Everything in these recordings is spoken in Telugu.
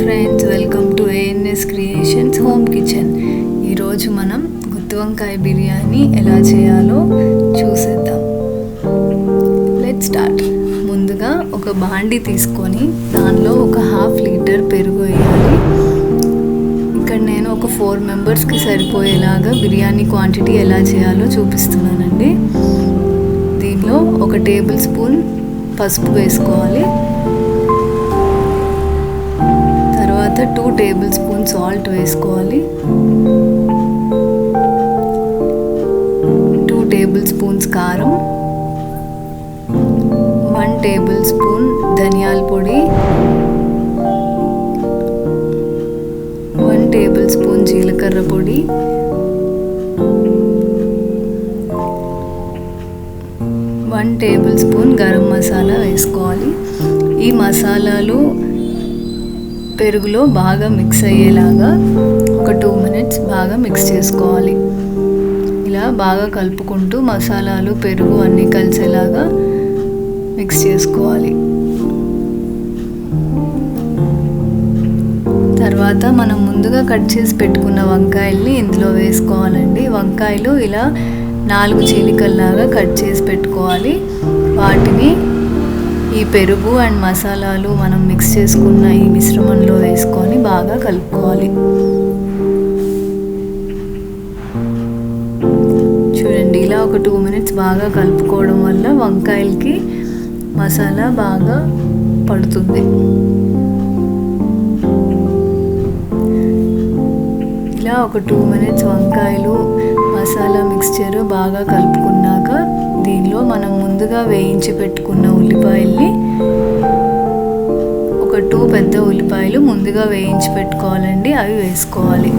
Friends welcome to ANS creations home kitchen ఈరోజు మనం గుత్తి వంకాయ బిర్యానీ ఎలా చేయాలో చూసేద్దాం. లెట్ స్టార్ట్ ముందుగా ఒక బాండి తీసుకొని దానిలో ఒక హాఫ్ లీటర్ పెరుగు వేయాలి. ఇక్కడ నేను ఒక ఫోర్ మెంబర్స్కి సరిపోయేలాగా బిర్యానీ క్వాంటిటీ ఎలా చేయాలో చూపిస్తున్నానండి. దీనిలో ఒక టేబుల్ స్పూన్ పసుపు వేసుకోవాలి. తర్వాత టూ టేబుల్ స్పూన్ సాల్ట్ వేసుకోవాలి. టూ టేబుల్ స్పూన్స్ కారం. వన్ టేబుల్ స్పూన్ ధనియాల పొడి. వన్ టేబుల్ స్పూన్ జీలకర్ర పొడి. One table spoon garam masala వేసుకోవాలి. ఈ మసాలాలు పెరుగులో బాగా మిక్స్ అయ్యేలాగా ఒక టూ మినిట్స్ బాగా మిక్స్ చేసుకోవాలి. ఇలా బాగా కలుపుకుంటూ మసాలాలు పెరుగు అన్నీ కలిసేలాగా మిక్స్ చేసుకోవాలి. తర్వాత మనం ముందుగా కట్ చేసి పెట్టుకున్న వంకాయల్ని ఇందులో వేసుకోవాలండి. వంకాయలు ఇలా నాలుగు చీలికల్లాగా కట్ చేసి పెట్టుకోవాలి. వాటిని ఈ పెరుగు అండ్ మసాలాలు మనం మిక్స్ చేసుకున్న ఈ మిశ్రమంలో వేసుకొని బాగా కలుపుకోవాలి. చూడండి ఇలా ఒక టూ మినిట్స్ బాగా కలుపుకోవడం వల్ల వంకాయలకి మసాలా బాగా పడుతుంది. ఇలా ఒక టూ మినిట్స్ వంకాయలు మసాలా మిక్స్చర్ బాగా కలుపుకున్నాక దీనిలో మనం ముందుగా వేయించి పెట్టుకున్న ఉల్లిపాయల్ని ఒక టూ పెద్ద ఉల్లిపాయలు ముందుగా వేయించి పెట్టుకోవాలండి అవి వేసుకోవాలి.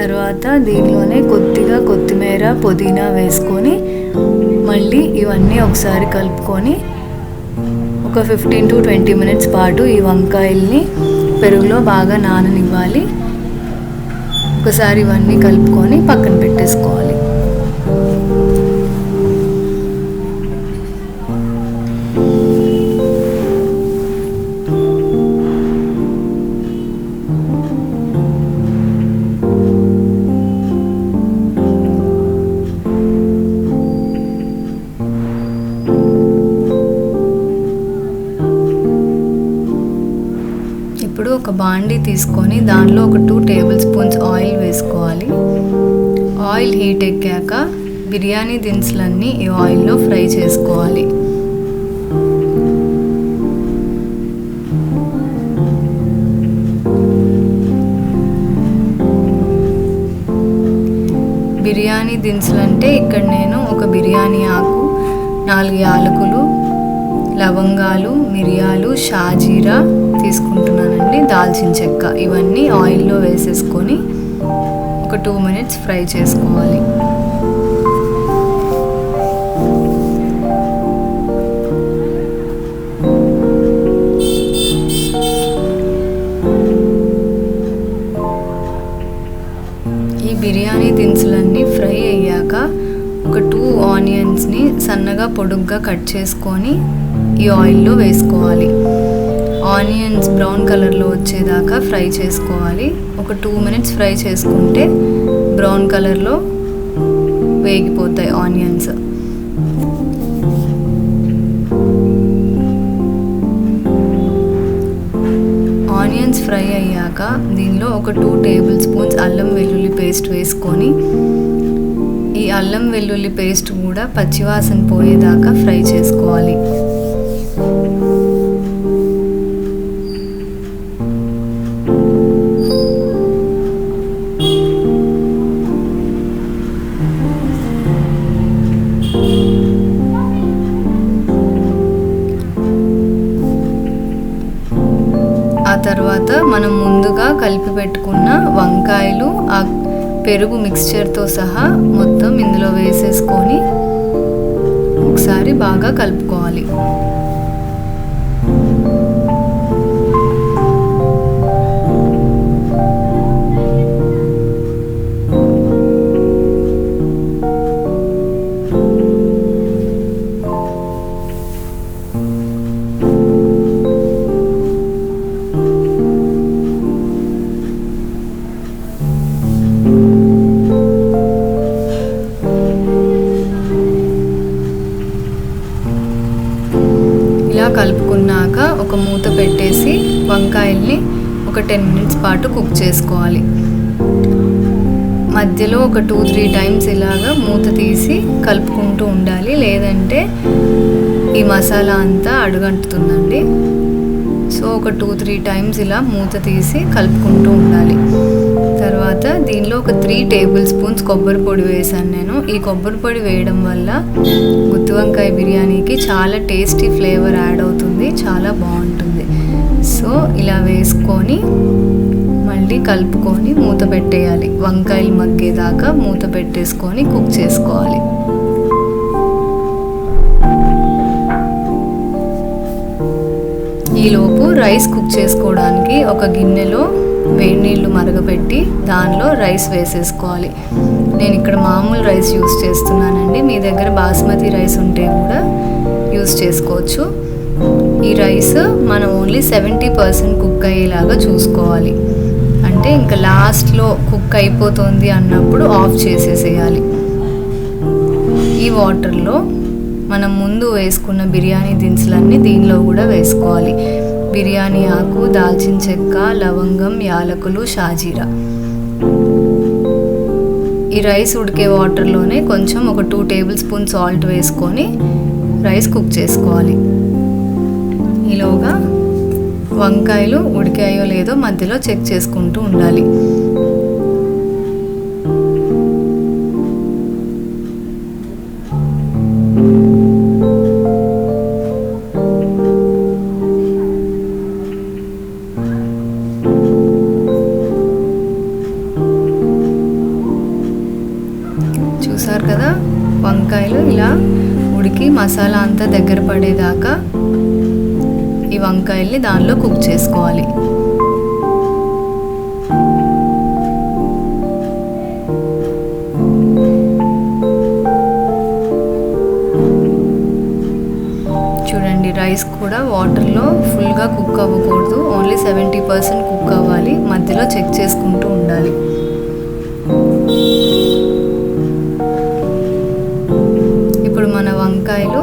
తర్వాత దీనిలోనే కొద్దిగా కొత్తిమీర పుదీనా వేసుకొని మళ్ళీ ఇవన్నీ ఒకసారి కలుపుకొని ఒక ఫిఫ్టీన్ టు ట్వంటీ మినిట్స్ పాటు ఈ వంకాయల్ని పెరుగులో బాగా నాననివ్వాలి. ఒకసారి ఇవన్నీ కలుపుకొని పక్కన పెట్టేసుకోవాలి. ఇప్పుడు ఒక బాండీ తీసుకొని దానిలో ఒక టూ టేబుల్ స్పూన్ బిర్యానీ దినుసులన్నీ ఈ ఆయిల్లో ఫ్రై చేసుకోవాలి. బిర్యానీ దినుసులు అంటే ఇక్కడ నేను ఒక బిర్యానీ ఆకు నాలుగు యాలకులు లవంగాలు మిరియాలు షాజీరా తీసుకుంటున్నానండి దాల్చిన చెక్క. ఇవన్నీ ఆయిల్లో వేసేసుకొని ఒక టూ మినిట్స్ ఫ్రై చేసుకోవాలి. సన్నగా పొడుగ్గా కట్ చేసుకొని ఈ ఆయిల్లో వేసుకోవాలి. ఆనియన్స్ బ్రౌన్ కలర్లో వచ్చేదాకా ఫ్రై చేసుకోవాలి. ఒక టూ మినిట్స్ ఫ్రై చేసుకుంటే బ్రౌన్ కలర్లో వేగిపోతాయి ఆనియన్స్. ఆనియన్స్ ఫ్రై అయ్యాక దీనిలో ఒక టూ టేబుల్ స్పూన్స్ అల్లం వెల్లుల్లి పేస్ట్ వేసుకొని అల్లం వెల్లుల్లి పేస్ట్ కూడా పచ్చివాసన పోయేదాకా ఫ్రై చేసుకోవాలి. ఆ తర్వాత మనం ముందుగా కలిపి పెట్టుకున్న వంకాయలు ఆ పెరుగు మిక్స్చర్తో సహా మొత్తం ఇందులో వేసేసుకొని ఒకసారి బాగా కలుపుకోవాలి. ఒక టెన్ మినిట్స్ పాటు కుక్ చేసుకోవాలి. మధ్యలో ఒక టూ త్రీ టైమ్స్ ఇలాగా మూత తీసి కలుపుకుంటూ ఉండాలి. లేదంటే ఈ మసాలా అంతా అడుగంటుతుందండి. సో ఒక టూ త్రీ టైమ్స్ ఇలా మూత తీసి కలుపుకుంటూ ఉండాలి. తర్వాత దీనిలో ఒక త్రీ టేబుల్ స్పూన్స్ కొబ్బరి పొడి వేసాను నేను. ఈ కొబ్బరి పొడి వేయడం వల్ల గుత్తి వంకాయ బిర్యానీకి చాలా టేస్టీ ఫ్లేవర్ యాడ్ అవుతుంది. చాలా బాగుంటుంది. వేసుకొని మళ్ళీ కలుపుకొని మూత పెట్టేయాలి. వంకాయలు మగ్గేదాకా మూత పెట్టేసుకొని కుక్ చేసుకోవాలి. ఈలోపు రైస్ కుక్ చేసుకోవడానికి ఒక గిన్నెలో వేడి నీళ్ళు మరగపెట్టి దానిలో రైస్ వేసేసుకోవాలి. నేను ఇక్కడ మామూలు రైస్ యూస్ చేస్తున్నానండి. మీ దగ్గర బాస్మతి రైస్ ఉంటే కూడా యూస్ చేసుకోవచ్చు. ఈ రైస్ మనం ఓన్లీ సెవెంటీ పర్సెంట్ కుక్ అయ్యేలాగా చూసుకోవాలి. అంటే ఇంకా లాస్ట్లో కుక్ అయిపోతుంది అన్నప్పుడు ఆఫ్ చేసేసేయాలి. ఈ వాటర్లో మనం ముందు వేసుకున్న బిర్యానీ దినుసులన్నీ దీనిలో కూడా వేసుకోవాలి. బిర్యానీ ఆకు దాల్చిన చెక్క లవంగం యాలకులు షాజీరా. ఈ రైస్ ఉడికే వాటర్లోనే కొంచెం ఒక టూ టేబుల్ స్పూన్ సాల్ట్ వేసుకొని రైస్ కుక్ చేసుకోవాలి. ఈలోగా వంకాయలు ఉడికాయో లేదో మధ్యలో చెక్ చేసుకుంటూ ఉండాలి. చూసారు కదా? వంకాయలు ఇలా ఉడికి మసాలా అంతా దగ్గర పడేదాకా ఈ వంకాయల్ని దానిలో కుక్ చేసుకోవాలి. చూడండి రైస్ కూడా వాటర్లో ఫుల్గా కుక్ అవ్వకూడదు. ఓన్లీ సెవెంటీ పర్సెంట్ కుక్ అవ్వాలి. మధ్యలో చెక్ చేసుకుంటూ ఉండాలి. ఇప్పుడు మన వంకాయలు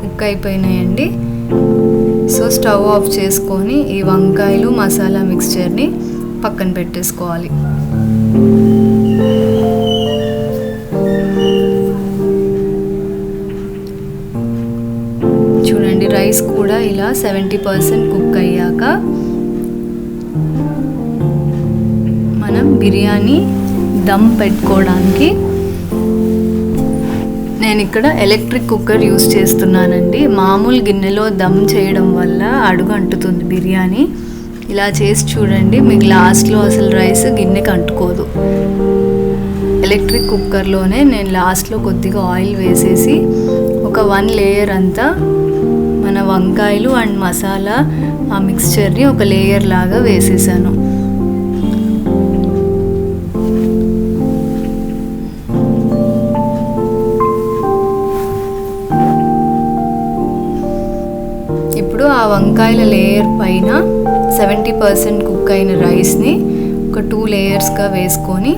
కుక్ అయిపోయినాయండి. సో స్టవ్ ఆఫ్ చేసుకొని ఈ వంకాయలు మసాలా మిక్స్చర్ని పక్కన పెట్టేసుకోవాలి. చూడండి రైస్ కూడా ఇలా సెవెంటీ పర్సెంట్ కుక్ అయ్యాక మనం బిర్యానీ దమ్ పెట్టుకోవడానికి నేను ఇక్కడ ఎలక్ట్రిక్ కుక్కర్ యూస్ చేస్తున్నానండి. మామూలు గిన్నెలో దమ్ చేయడం వల్ల అడుగు అంటుతుంది బిర్యానీ. ఇలా చేసి చూడండి మీకు లాస్ట్లో అసలు రైస్ గిన్నెకి అంటుకోదు. ఎలక్ట్రిక్ కుక్కర్లోనే నేను లాస్ట్లో కొద్దిగా ఆయిల్ వేసేసి ఒక వన్ లేయర్ అంతా మన వంకాయలు అండ్ మసాలా ఆ మిక్స్చర్ని ఒక లేయర్ లాగా వేసేసాను. వంకాయల లేయర్ పైన సెవెంటీ పర్సెంట్ కుక్ అయిన రైస్ని ఒక టూ లేయర్స్గా వేసుకొని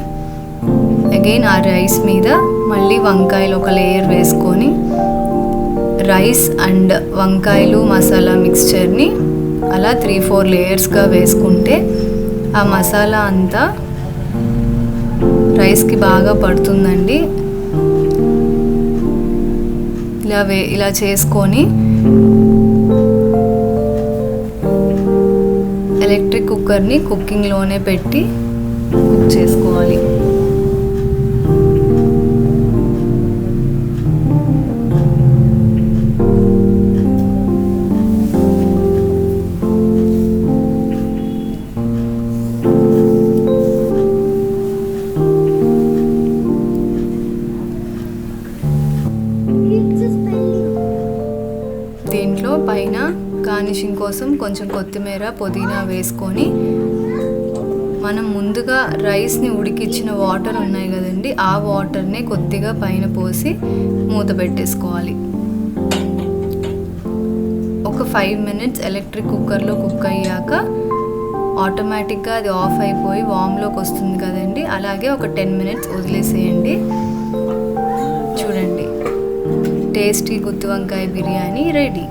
అగైన్ ఆ రైస్ మీద మళ్ళీ వంకాయలు ఒక లేయర్ వేసుకొని రైస్ అండ్ వంకాయలు మసాలా మిక్స్చర్ని అలా త్రీ ఫోర్ లేయర్స్గా వేసుకుంటే ఆ మసాలా అంతా రైస్కి బాగా పడుతుందండి. ఇలా వే ఇలా చేసుకొని ఎలక్ట్రిక్ కుక్కర్ని కుకింగ్లోనే పెట్టి కుక్ చేసుకోవాలి. దీంట్లో పైన గార్నిషింగ్ కోసం కొంచెం కొత్తిమీర పుదీనా వేసుకొని మనం ముందుగా రైస్ని ఉడికిచ్చిన వాటర్ ఉన్నాయి కదండి ఆ వాటర్ని కొద్దిగా పైన పోసి మూత పెట్టేసుకోవాలి. ఒక ఫైవ్ మినిట్స్ ఎలక్ట్రిక్ కుక్కర్లో కుక్ అయ్యాక ఆటోమేటిక్గా అది ఆఫ్ అయిపోయి వామ్లోకి వస్తుంది కదండి అలాగే ఒక టెన్ మినిట్స్ వదిలేసేయండి. చూడండి టేస్టీ గుత్తి వంకాయ బిర్యానీ రెడీ.